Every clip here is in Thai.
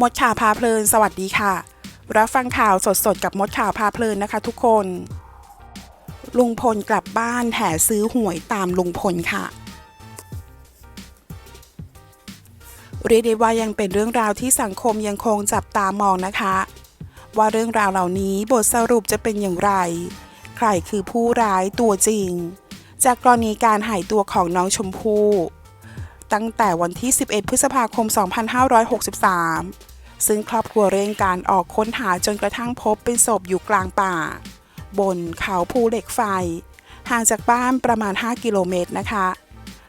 มดข่าวพาเพลิน สวัสดีค่ะ รับฟังข่าวสดๆ กับมดข่าวพาเพลินนะคะทุกคน ลุงพลกลับบ้านแห่ซื้อหวยตามลุงพลค่ะ เรียกได้ว่ายังเป็นเรื่องราวที่สังคมยังคงจับตามองนะคะ ว่าเรื่องราวเหล่านี้บทสรุปจะเป็นอย่างไร ใครคือผู้ร้ายตัวจริง จากกรณีการหายตัวของน้องชมพู่ ตั้งแต่วันที่ 11 พฤษภาคม 2563 ซึ่งครอบครัวเร่งการออกค้นหาจนกระทั่งพบเป็นศพอยู่กลางป่า บนเขาภูเหล็กไฟ ห่างจากบ้านประมาณ 5 กิโลเมตรนะคะ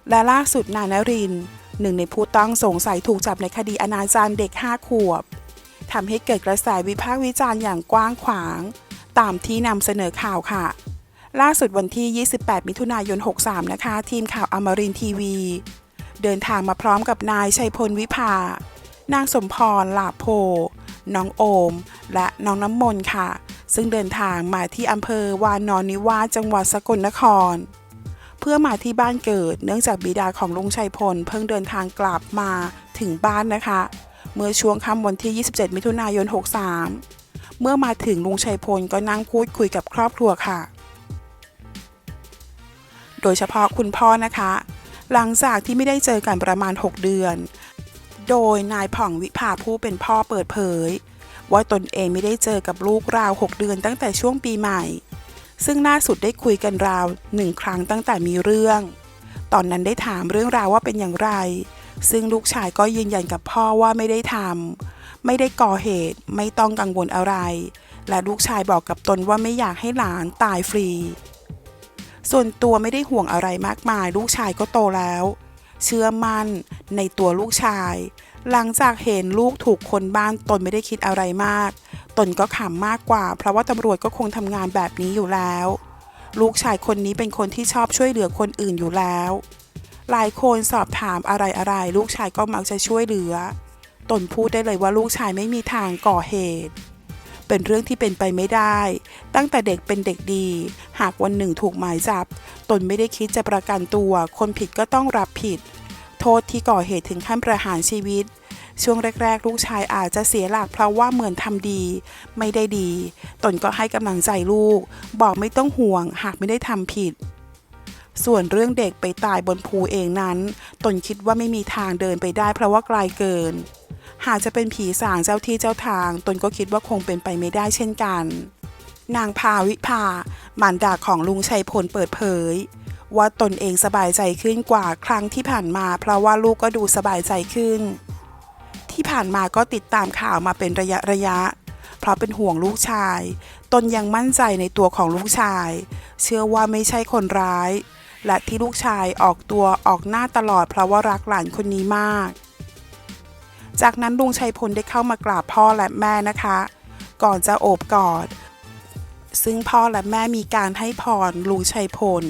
และล่าสุดนายนริน หนึ่งในผู้ต้องสงสัยถูกจับในคดีอนาจารเด็ก 5 ขวบทำให้เกิดกระแสวิพากษ์วิจารณ์อย่างกว้างขวาง ตามที่นำเสนอข่าวค่ะ ล่าสุดวันที่ 28 มิถุนายน 63 นะคะ ทีมข่าวอมรินทีวี เดินทางมาพร้อมกับนายชัยพลวิภา นางสมพรหลาโพ น้องโอม และน้องน้ำมนค่ะ ซึ่งเดินทางมาที่อำเภอวานอนนิวาสจังหวัดสกลนคร เพื่อมาที่บ้านเกิด เนื่องจากบิดาของลุงชัยพล เพิ่งเดินทางกลับมาถึงบ้านนะคะ เมื่อช่วงค่ำวันที่ 27 มิถุนายน 63 เมื่อมาถึงลุงชัยพลก็นั่งพูดคุยกับครอบครัวค่ะ โดยเฉพาะคุณพ่อนะคะ หลังจากที่ไม่ได้เจอกันประมาณ 6 เดือน โดยนายผ่องวิภาผู้เป็นพ่อเปิดเผย ว่าตนเองไม่ได้เจอกับลูกราว 6 เดือนตั้งแต่ช่วงปีใหม่ ซึ่งล่าสุดได้คุยกันราวหนึ่งครั้งตั้งแต่มีเรื่อง ตอนนั้นได้ถามเรื่องราวว่าเป็นอย่างไร ซึ่งลูกชายก็ยืนยันกับพ่อว่าไม่ได้ทำไม่ได้ก่อเหตุไม่ต้องกังวลอะไร และลูกชายบอกกับตนว่าไม่อยากให้หลานตายฟรี ส่วนตัวไม่ได้ห่วงอะไรมากมาย ลูกชายก็โตแล้ว เชื่อมั่นในตัวลูกชาย หลังจากเห็นลูกถูกคนบ้านตนไม่ได้คิดอะไรมาก ตนก็ขำมากกว่า เพราะว่าตำรวจก็คงทำงานแบบนี้อยู่แล้ว ลูกชายคนนี้เป็นคนที่ชอบช่วยเหลือคนอื่นอยู่แล้ว หลายคนสอบถามอะไรอะไรๆลูกชายก็มักจะช่วยเหลือ ตนพูดได้เลยว่าลูกชายไม่มีทางก่อเหตุ เป็นเรื่องที่เป็นไปไม่ได้ ตั้งแต่เด็กเป็นเด็กดี หากวันหนึ่งถูกหมายจับ ตนไม่ได้คิดจะประกันตัว คนผิดก็ต้องรับผิด โทษที่ก่อเหตุถึงขั้นประหารชีวิต ช่วงแรก ๆ ลูกชายอาจจะเสียหลักเพราะว่าเหมือนทำดี ไม่ได้ดี ตนก็ให้กำลังใจลูก บอกไม่ต้องห่วง หากไม่ได้ทำผิดส่วนเรื่องเด็กไปตายบนภูเองนั้น ตนคิดว่าไม่มีทางเดินไปได้เพราะว่าไกลเกิน หากจะเป็นผีสางเจ้าที่เจ้าทาง ตนก็คิดว่าคงเป็นไปไม่ได้เช่นกัน นางพาวิภามารดาของลุงชัยพลเปิดเผย ว่าตนเองสบายใจขึ้นกว่าครั้งที่ผ่านมา เพราะว่าลูกก็ดูสบายใจขึ้น ที่ผ่านมาก็ติดตามข่าวมาเป็นระยะระยะ เพราะเป็นห่วงลูกชาย ตนยังมั่นใจในตัวของลูกชาย เชื่อว่าไม่ใช่คนร้าย และที่ลูกชายออกตัวออกหน้าตลอดเพราะว่ารักหลานคนนี้มาก จากนั้นลุงชัยพลได้เข้ามากราบพ่อและแม่นะคะ ก่อนจะโอบกอด ซึ่งพ่อและแม่มีการให้พรลุงชัยพล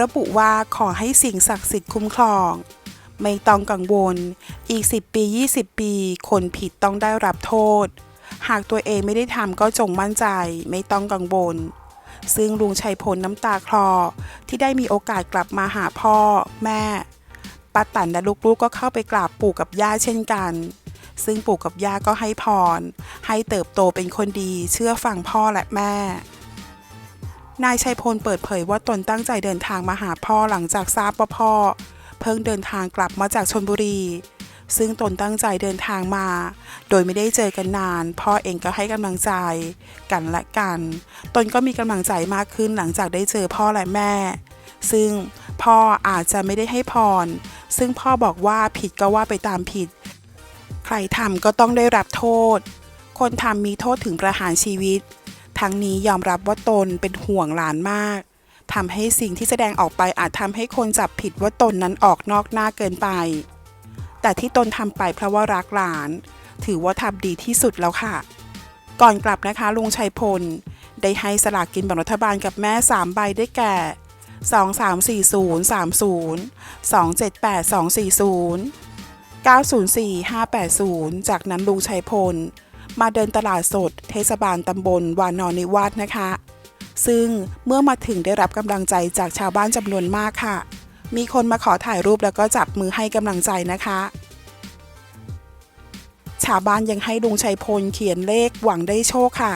ระบุว่าขอให้สิ่งศักดิ์สิทธิ์คุ้มครอง ไม่ต้องกังวล อีก 10 ปี 20 ปี คนผิดต้องได้รับโทษ หากตัวเองไม่ได้ทำก็จงมั่นใจ ไม่ต้องกังวลซึ่งลุงชัยพลน้ำตาคลอที่ได้มีโอกาสกลับมาหาพ่อ แม่ ป้าตันและลูกๆก็เข้าไปกราบปู่กับย่าเช่นกัน ซึ่งปู่กับย่าก็ให้พร ให้เติบโตเป็นคนดีเชื่อฟังพ่อและแม่ นายชัยพลเปิดเผยว่าตนตั้งใจเดินทางมาหาพ่อหลังจากทราบว่าพ่อ เพิ่งเดินทางกลับมาจากชนบุรี ซึ่งตนตั้งใจเดินทางมา โดยไม่ได้เจอกันนาน พ่อเองก็ให้กำลังใจ กันและกัน ตนก็มีกำลังใจมากขึ้นหลังจากได้เจอพ่อและแม่ ซึ่งพ่ออาจจะไม่ได้ให้พร ซึ่งพ่อบอกว่าผิดก็ว่าไปตามผิด ใครทำก็ต้องได้รับโทษ คนทำมีโทษถึงประหารชีวิต ทั้งนี้ยอมรับว่าตนเป็นห่วงหลานมากทำให้สิ่งที่แสดงออกไปอาจทำให้คนจับผิดว่าตนนั้นออกนอกหน้าเกินไป แต่ที่ตนทำไปเพราะว่ารักหลาน ถือว่าทำดีที่สุดแล้วค่ะ ก่อนกลับนะคะลุงชัยพล ได้ให้สลากกินแบ่งรัฐบาลกับแม่ 3 ใบได้แก่ 2 3 4 0 3 0 2 7 8 2 4 0 904 580 จากนั้นลุงชัยพล มาเดินตลาดสด เทศบาลตำบลวานอนนิวาสนะคะ ซึ่งเมื่อมาถึงได้รับกำลังใจจากชาวบ้านจำนวนมากค่ะ มีคนมาขอถ่ายรูปแล้วก็จับมือให้กำลังใจนะคะชาวบ้านยังให้ลุงชัยพลเขียนเลขหวังได้โชคค่ะ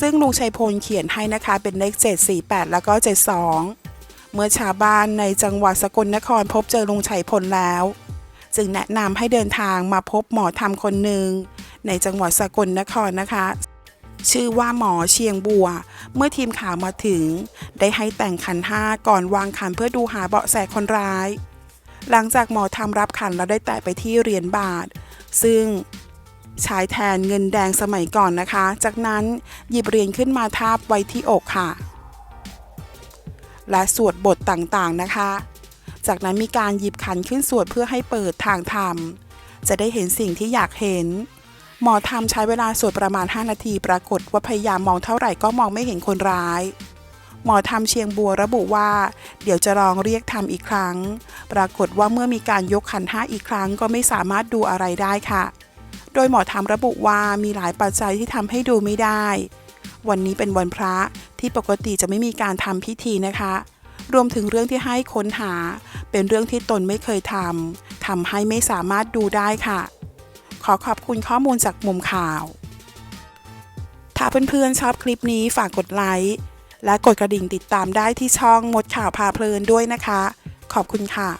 ซึ่งลุงชัยพลเขียนให้นะคะเป็นเลข 748 แล้วก็ 72 เมื่อชาวบ้านในจังหวัดสกลนครพบเจอลุงชัยพลแล้ว จึงแนะนำให้เดินทางมาพบหมอธรรมคนหนึ่งในจังหวัดสกลนครนะคะ ชื่อว่าหมอเชียงบัว เมื่อทีมข่าวมาถึง ได้ให้แต่งขันห้าก่อนวางขันเพื่อดูหาเบาะแสคนร้าย หลังจากหมอทำรับขันแล้วได้แตะไปที่เหรียญบาท ซึ่งใช้แทนเงินแดงสมัยก่อนนะคะ จากนั้นหยิบเหรียญขึ้นมาทาบไว้ที่อกค่ะ และสวดบทต่างๆนะคะ จากนั้นมีการหยิบขันขึ้นสวดเพื่อให้เปิดทางธรรม จะได้เห็นสิ่งที่อยากเห็น หมอทำใช้เวลาสวดประมาณ 5 นาที ปรากฏว่าพยายามมองเท่าไหร่ก็มองไม่เห็นคนร้ายหมอทำเชียงบัวระบุว่า เดี๋ยวจะลองเรียกทำอีกครั้ง ปรากฏว่าเมื่อมีการยกขันห้าอีกครั้งก็ไม่สามารถดูอะไรได้ค่ะ โดยหมอทำระบุว่ามีหลายปัจจัยที่ทำให้ดูไม่ได้ วันนี้เป็นวันพระที่ปกติจะไม่มีการทำพิธีนะคะ รวมถึงเรื่องที่ให้ค้นหา เป็นเรื่องที่ตนไม่เคยทำทำให้ไม่สามารถดูได้ค่ะ ขอขอบคุณข้อมูลจากมุมข่าว ถ้าเพื่อนๆชอบคลิปนี้ฝากกดไลค์และกดกระดิ่งติดตามได้ที่ช่องมดข่าวพาเพลินด้วยนะคะ ขอบคุณค่ะ